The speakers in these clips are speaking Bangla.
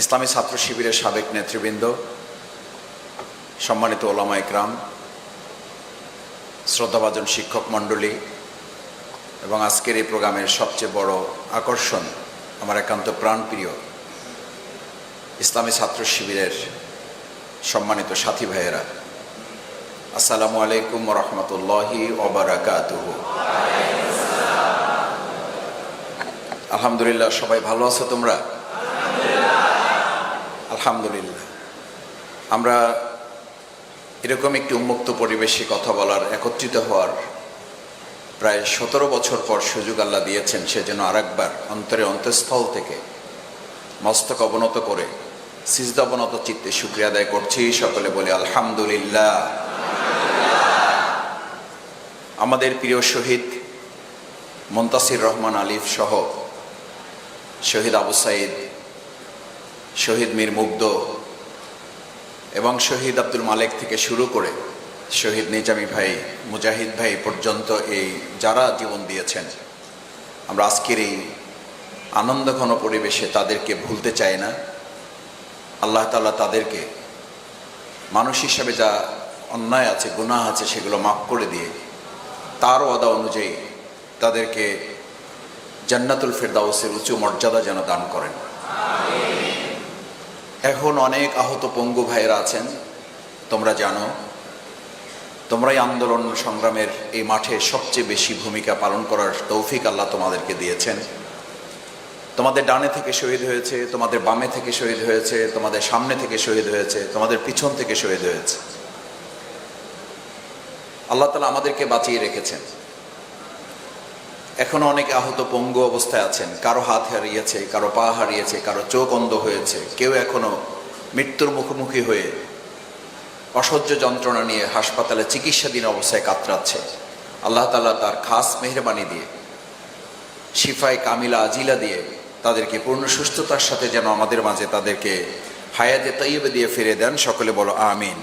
ইসলামী ছাত্র শিবিরের সাবেক নেতৃবৃন্দ, সম্মানিত ওলামা ইকরাম, শ্রদ্ধাভাজন শিক্ষক মণ্ডলী, এবং আজকের এই প্রোগ্রামের সবচেয়ে বড় আকর্ষণ আমার একান্ত প্রাণপ্রিয় ইসলামী ছাত্র শিবিরের সম্মানিত সাথী ভাইয়েরা। আসসালামু আলাইকুম রহমতুল্লাহি ওবরাকাতুহ আলহামদুলিল্লাহ, সবাই ভালো আছো তোমরা? আলহামদুলিল্লাহ। আমরা এরকম একটি উন্মুক্ত পরিবেশে কথা বলার, একত্রিত হওয়ার প্রায় সতেরো বছর পর সুযোগ আল্লাহ দিয়েছেন সেজন্য আরেকবার অন্তরে অন্তঃস্থল থেকে মস্তক অবনত করে, সিজদা অবনত চিত্তে শুক্রিয়া আদায় করছি। সকলে বলে আলহামদুলিল্লাহ। আমাদের প্রিয় শহীদ মন্তাসির রহমান আলিফ সহ শহীদ আবু সাইদ শহীদ মীর মুগ্ধ এবং শহীদ আব্দুল মালেক থেকে শুরু করে শহীদ নিজামি ভাই, মুজাহিদ ভাই পর্যন্ত এই যারা জীবন দিয়েছেন, আমরা আজকের এই আনন্দঘন পরিবেশে তাদেরকে ভুলতে চাই না। আল্লাহ তাআলা তাদেরকে মানুষ হিসাবে যা অন্যায় আছে, গুনাহ আছে, সেগুলো মাফ করে দিয়ে তার ওয়াদা অনুযায়ী তাদেরকে জান্নাতুল ফেরদাউসের উঁচু মর্যাদা যেন দান করেন। এখন অনেক আহত পঙ্গু ভাইয়েরা আছেন, তোমরা জানো, তোমরাই আন্দোলন সংগ্রামের এই মাঠে সবচেয়ে বেশি ভূমিকা পালন করার তৌফিক আল্লাহ তোমাদেরকে দিয়েছেন। তোমাদের ডানে থেকে শহীদ হয়েছে, তোমাদের বামে থেকে শহীদ হয়েছে, তোমাদের সামনে থেকে শহীদ হয়েছে, তোমাদের পিছন থেকে শহীদ হয়েছে। আল্লাহ তালা আমাদেরকে বাঁচিয়ে রেখেছেন। এখনও অনেকে আহত পঙ্গু অবস্থায় আছেন। কারও হাত হারিয়েছে, কারও পা হারিয়েছে, কারও চোখ অন্ধ হয়েছে। কেউ এখনও মৃত্যুর মুখোমুখি হয়ে অসহ্য যন্ত্রণা নিয়ে হাসপাতালে চিকিৎসাধীন অবস্থায় কাতরাচ্ছে। আল্লাহ তালা তার খাস মেহরবানি দিয়ে শিফায় কামিলা আজিলা দিয়ে তাদেরকে পূর্ণ সুস্থতার সাথে যেন আমাদের মাঝে তাদেরকে হায়াতে তৈবে দিয়ে ফিরে দেন। সকলে বলো, আমিন।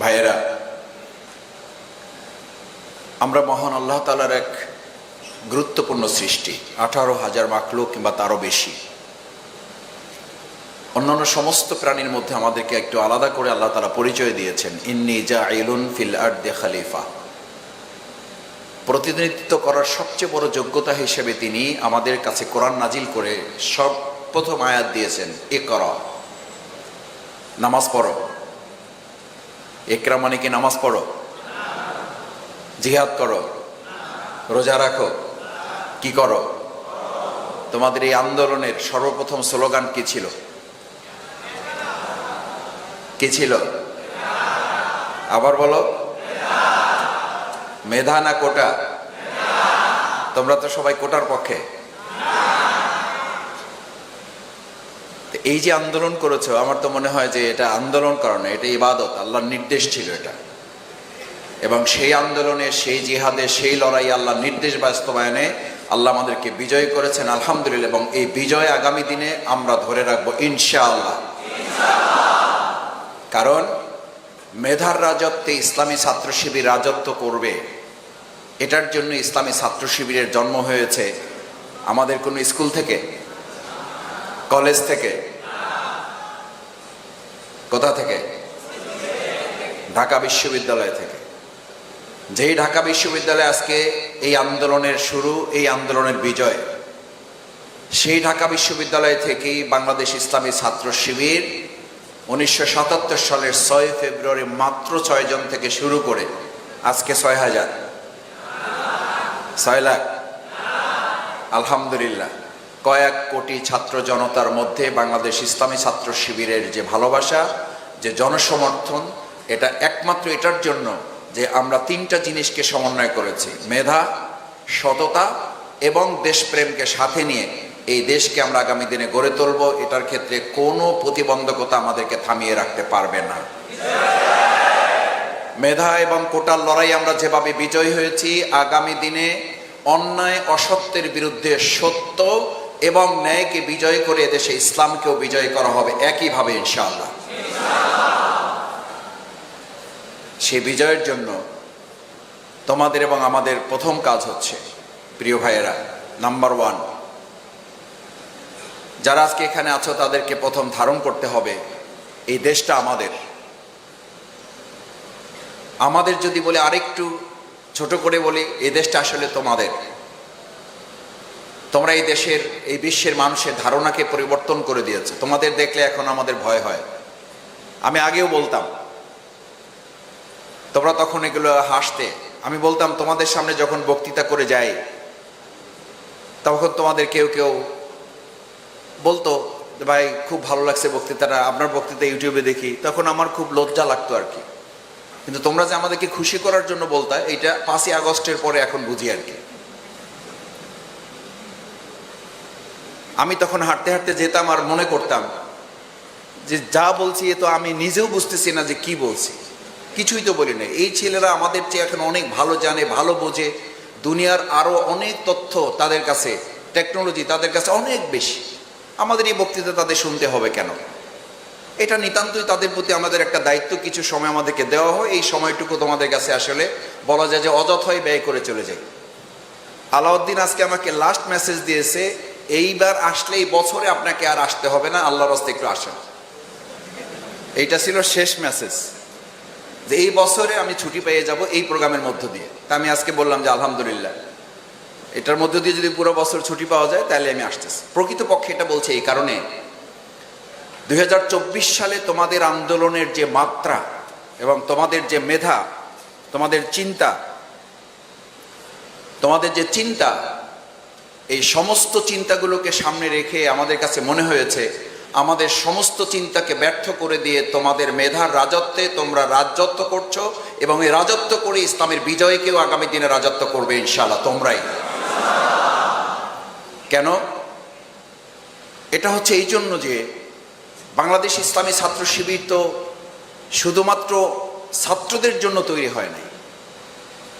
ভাইয়েরা আমরা মহান আল্লাহ তালার এক গুরুত্বপূর্ণ সৃষ্টি, আঠারো হাজার মাকলো কিংবা তারও বেশি। অন্যান্য সমস্ত প্রাণীর মধ্যে আমাদেরকে একটু আলাদা করে আল্লাহ তালা পরিচয় দিয়েছেন, ইন্নি জা ইলুন ফিল আর্দে খালিফা। প্রতিনিধিত্ব করার সবচেয়ে বড় যোগ্যতা হিসেবে তিনি আমাদের কাছে কোরআন নাজিল করে সব প্রথম আয়াত দিয়েছেন এ কর নামাজ পড়ো। একরা মানে কি নামাজ পড়ো? জিহাদ করো। রোজা রাখো। কি করো? তোমাদের এই আন্দোলনের সর্বপ্রথম স্লোগান কি ছিল? কি ছিল? আবার বলো। মেধা না কোটা? তোমরা তো সবাই কোটার পক্ষে। এই যে আন্দোলন করেছ, আমার তো মনে হয় যে এটা আন্দোলন কারণে, এটা ইবাদত, আল্লাহর নির্দেশ ছিল এটা। এবং সেই আন্দোলনে সেই জিহাদে সেই লড়াই আল্লাহ নির্দেশ বাস্তবায়নে আল্লাহ আমাদেরকে বিজয় করেছেন আলহামদুলিল্লাহ। এবং এই বিজয় আগামী দিনে আমরা ধরে রাখব ইনশাআল্লাহ। কারণ মেধার রাজত্বে ইসলামী ছাত্র শিবির রাজত্ব করবে। এটার জন্য ইসলামী ছাত্র শিবিরের জন্ম হয়েছে আমাদের কোনো স্কুল থেকে? কলেজ থেকে? কোথা থেকে? ঢাকা বিশ্ববিদ্যালয় থেকে। যেই ঢাকা বিশ্ববিদ্যালয়ে আজকে এই আন্দোলনের শুরু, এই আন্দোলনের বিজয়, সেই ঢাকা বিশ্ববিদ্যালয় থেকেই বাংলাদেশ ইসলামী ছাত্র শিবির উনিশশো সাতাত্তর সালের ছয় ফেব্রুয়ারি মাত্র ছয়জন থেকে শুরু করে আজকে ছয় হাজার। ছয় লাখ। আলহামদুলিল্লাহ। কয়েক কোটি ছাত্র জনতার মধ্যে বাংলাদেশ ইসলামী ছাত্র শিবিরের যে ভালোবাসা, যে জনসমর্থন, এটা একমাত্র এটার জন্য যে আমরা তিনটা জিনিসকে সমন্বয় করেছি, মেধা, সততা এবং দেশপ্রেমকে সাথে নিয়ে এই দেশকে আমরা আগামী দিনে গড়ে তুলব, এটার ক্ষেত্রে কোনো প্রতিবন্ধকতা আমাদেরকে থামিয়ে রাখতে পারবে না। মেধা এবং কোটার লড়াই আমরা যেভাবে বিজয় হয়েছি, আগামী দিনে অন্যায়, অসত্যের বিরুদ্ধে সত্য এবং ন্যায়কে বিজয় করে এদেশে ইসলামকেও বিজয় করা হবে একইভাবে ইনশাআল্লাহ। সে বিজয়ের জন্য তোমাদের এবং আমাদের প্রথম কাজ হচ্ছে, প্রিয় ভাইয়েরা নাম্বার ওয়ান যারা আজকে এখানে আছো তাদেরকে প্রথম ধারণ করতে হবে, এই দেশটা আমাদের। আমাদের যদি বলে আরেকটু ছোট করে বলি, এই দেশটা আসলে তোমাদের। তোমরা এই দেশের, এই বিশ্বের মানুষের ধারণাকে পরিবর্তন করে দিয়েছে। তোমাদের দেখলে এখন আমাদের ভয় হয়। আমি আগেও বলতাম তোমরা তখন এগুলো হাসতে। আমি বলতাম, তোমাদের সামনে যখন বক্তৃতা করে যাই, তখন তোমাদের কেউ কেউ বলতো ভাই, খুব ভালো লাগছে বক্তৃতাটা, আপনার বক্তৃতা ইউটিউবে দেখি। তখন আমার খুব লজ্জা লাগতো আর কি। কিন্তু তোমরা যে আমাদেরকে খুশি করার জন্য বলতা, এইটা পাঁচই আগস্টের পরে এখন বুঝি আর কি। আমি তখন হাঁটতে হাঁটতে যেতাম আর মনে করতাম যে, যা বলছি এ তো আমি নিজেও বুঝতেছি না যে, কি বলছি। কিছুই তো বলি না এই ছেলেরা আমাদের চেয়ে এখন অনেক ভালো জানে, ভালো বোঝে। দুনিয়ার আরও অনেক তথ্য তাদের কাছে টেকনোলজি তাদের কাছে অনেক বেশি। আমাদের এই বক্তৃতা তাদের শুনতে হবে কেন? এটা নিতান্তই তাদের প্রতি আমাদের একটা দায়িত্ব, কিছু সময় আমাদেরকে দেওয়া হয়। এই সময়টুকু তোমাদের কাছে আসলে বলা যায় যে অযথই ব্যয় করে চলে যায় আলাউদ্দিন আজকে আমাকে লাস্ট মেসেজ দিয়েছে, এইবার আসলে এই বছরে আপনাকে আর আসতে হবে না, আল্লাহর রাস্তে একটু আসেন। এইটা ছিল শেষ মেসেজ যে এই বছরে আমি ছুটি পেয়ে যাব এই প্রোগ্রামের মধ্য দিয়ে। তা আমি আজকে বললাম যে আলহামদুলিল্লাহ। এটার মধ্য দিয়ে যদি পুরো বছর ছুটি পাওয়া যায়, তাহলে আমি আসতেছি। প্রকৃতপক্ষে এটা বলছে এই কারণে দু হাজার চব্বিশ সালে তোমাদের আন্দোলনের যে মাত্রা এবং তোমাদের যে মেধা, তোমাদের চিন্তা, তোমাদের যে চিন্তা, এই সমস্ত চিন্তাগুলোকে সামনে রেখে আমাদের কাছে মনে হয়েছে আমাদের সমস্ত চিন্তাকে ব্যর্থ করে দিয়ে তোমাদের মেধার রাজত্বে তোমরা রাজত্ব করছ এবং এই রাজত্ব করে ইসলামের বিজয়কেও আগামী দিনে রাজত্ব করবে ইনশাল্লাহ তোমরাই। কেন? এটা হচ্ছে এই জন্য যে বাংলাদেশ ইসলামী ছাত্র শিবির তো শুধুমাত্র ছাত্রদের জন্য তৈরি হয় নাই।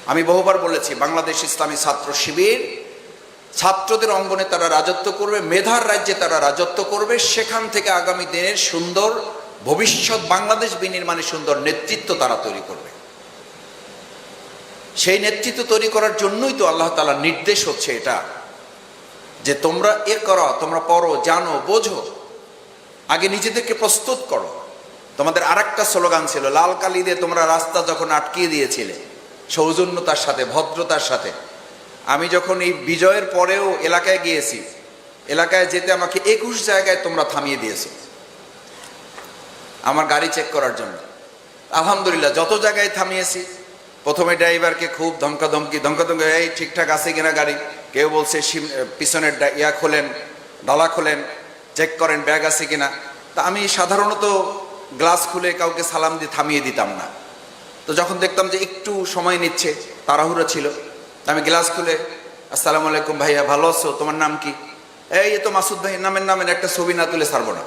আমি বহুবার বলেছি, বাংলাদেশ ইসলামী ছাত্র শিবির ছাত্রদের অঙ্গনে তারা রাজত্ব করবে, মেধার রাজ্যে তারা রাজত্ব করবে। সেখান থেকে আগামী দিনের সুন্দর ভবিষ্যৎ বাংলাদেশ বিনির্মাণে সুন্দর নেতৃত্ব তারা তৈরি করবে। সেই নেতৃত্ব তৈরি করার জন্যই তো আল্লাহ তালা নির্দেশ হচ্ছে এটা, যে তোমরা এ করো, তোমরা পড়ো, জানো, বোঝো। আগে নিজেদেরকে প্রস্তুত করো। তোমাদের আর একটা স্লোগান ছিল, লাল কালি দিয়ে তোমরা রাস্তা যখন আটকিয়ে দিয়েছিলে, সৌজন্যতার সাথে, ভদ্রতার সাথে আমি যখন এই বিজয়ের পরেও এলাকায় গিয়েছি, এলাকায় যেতে আমাকে একুশ জায়গায় তোমরা থামিয়ে দিয়েছ। আমার গাড়ি চেক করার জন্য। আলহামদুলিল্লাহ, যত জায়গায় থামিয়েছি, প্রথমে ড্রাইভারকে খুব ধমকা ধমকি ধমকা ধমকি এই, ঠিকঠাক আছে কিনা গাড়ি? কেউ বলছে পিছনের ইয়া খোলেন ডালা খোলেন চেক করেন, ব্যাগ আছে কিনা? তা আমি সাধারণত গ্লাস খুলে কাউকে সালাম দিয়ে থামিয়ে দিতাম না। তো যখন দেখতাম যে একটু সময় নিচ্ছে, তাড়াহুড়ো ছিল আমি গ্লাস খুলে, আসসালামু আলাইকুম ভাইয়া, ভালো আছো? তোমার নাম কি? এই তো মাসুদ ভাই, নামের নামের একটা ছবি না তুলে ছাড়বো না।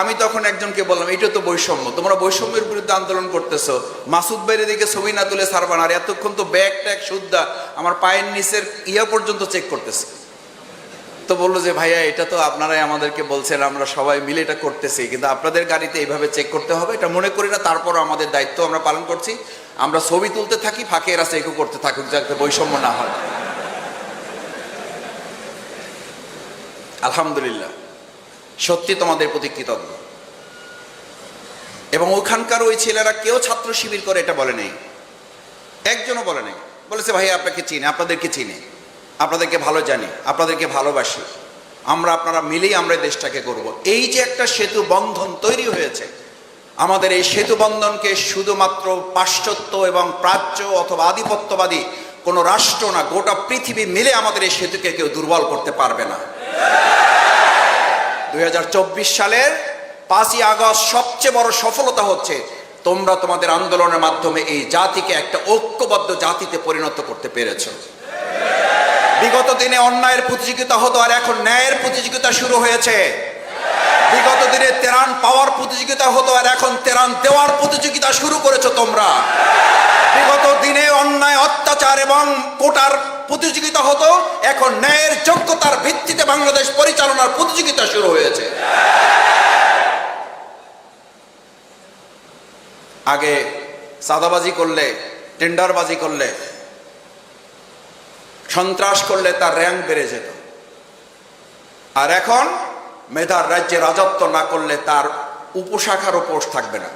আমি তখন একজনকে বললাম এটা তো বৈষম্য, তোমরা বৈষম্যের বিরুদ্ধে আন্দোলন করতেছো। মাসুদ ভাইয়ের দিকে ছবি না তুলে ছাড়বা না, আর এতক্ষণ তো ব্যাগ ট্যাগ, সুদ্ধা আমার পায়ের নিচের ইয়া পর্যন্ত চেক করতেছে। তো বলল যে, ভাইয়া, এটা তো আপনারাই আমাদেরকে বলছেন, আমরা সবাই মিলে এটা করতেছি। কিন্তু আপনাদের গাড়িতে এইভাবে চেক করতে হবে, এটা মনে করি না, তারপরও আমাদের দায়িত্ব আমরা পালন করছি। আমরা ছবি তুলতে থাকি, ফাঁকে এরা চেকও করতে থাকুক, যাতে বৈষম্য না হয়। আলহামদুলিল্লাহ, সত্যি তোমাদের প্রতি কৃতজ্ঞ। এবং ওখানকার ওই ছেলেরা কেউ ছাত্র শিবির করে এটা বলে নেই। একজনও বলে নেই। বলেছে ভাই আপনাকে চিনে, আপনাদেরকে চিনি। আপনাদেরকে ভালো জানি, আপনাদেরকে ভালোবাসি। আমরা, আপনারা মিলেই আমরা দেশটাকে করব এই যে একটা সেতু বন্ধন তৈরি হয়েছে, আমাদের এই সেতু বন্ধনকে শুধুমাত্র পাশ্চাত্য এবং প্রাচ্য অথবা আধিপত্যবাদী কোনো রাষ্ট্র না, গোটা পৃথিবী মিলে আমাদের এই সেতুকে কেউ দুর্বল করতে পারবে না। দুই হাজার চব্বিশ সালের পাঁচই আগস্ট সবচেয়ে বড় সফলতা হচ্ছে, তোমরা তোমাদের আন্দোলনের মাধ্যমে এই জাতিকে একটা ঐক্যবদ্ধ জাতিতে পরিণত করতে পেরেছ। বিগত দিনে অন্যায়ের প্রতিযোগিতা হতো আর এখন ন্যায়ের প্রতিযোগিতা শুরু হয়েছে। বিগত দিনে তেরান পাওয়ার প্রতিযোগিতা হতো আর এখন তেরান দেওয়ার প্রতিযোগিতা শুরু করেছ তোমরা। বিগত দিনে অন্যায়, অত্যাচার এবং কোটার প্রতিযোগিতা হতো, এখন ন্যায়ের যোগ্যতার ভিত্তিতে বাংলাদেশ পরিচালনার প্রতিযোগিতা শুরু হয়েছে। আগে সাদাবাজি করলে, টেন্ডারবাজি করলে সন্ত্রাস করলে তার র্যাঙ্ক বেড়ে যেত। আর এখন মেধার রাজ্যে রাজত্ব না করলে তার উপশাখারও পোষ থাকবে না।